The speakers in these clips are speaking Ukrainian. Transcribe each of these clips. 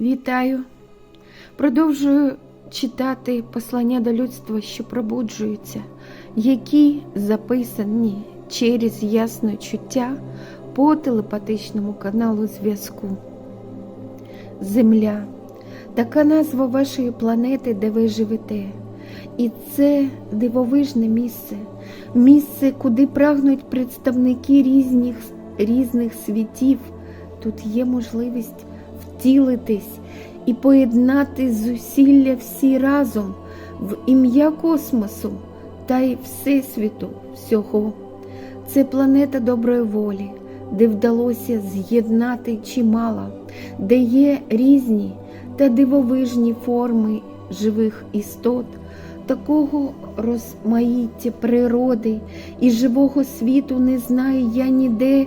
Вітаю! Продовжую читати послання до людства, що пробуджуються, які записані через ясне чуття по телепатичному каналу зв'язку. Земля така назва вашої планети, де ви живете. І це дивовижне місце, місце, куди прагнуть представники різних, різних світів. Тут є можливість втілитись і поєднати зусилля всі разом в ім'я космосу та й Всесвіту всього. Це планета доброї волі, де вдалося з'єднати чимало, де є різні та дивовижні форми живих істот, такого розмаїття природи і живого світу не знаю я ніде,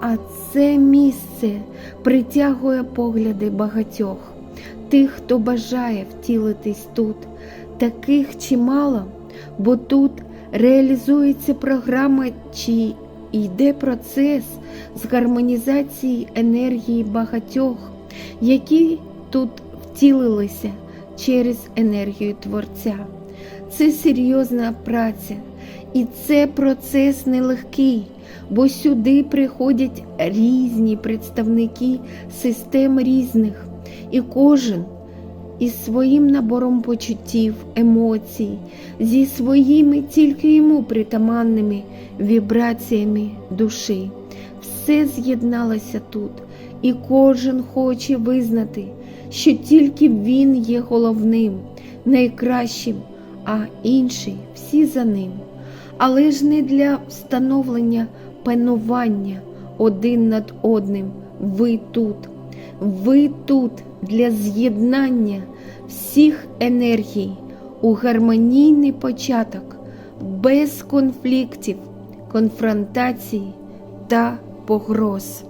а це місце притягує погляди багатьох, тих, хто бажає втілитись тут. Таких чимало, бо тут реалізується програма чи йде процес з гармонізації енергії багатьох, які тут втілилися через енергію Творця. Це серйозна праця, і це процес нелегкий, бо сюди приходять різні представники систем різних, і кожен із своїм набором почуттів, емоцій, зі своїми тільки йому притаманними вібраціями душі. Все з'єдналося тут, і кожен хоче визнати, що тільки він є головним, найкращим, а інші всі за ним. Але ж не для встановлення панування один над одним. Ви тут, ви тут для з'єднання всіх енергій у гармонійний початок, без конфліктів, конфронтацій та погроз.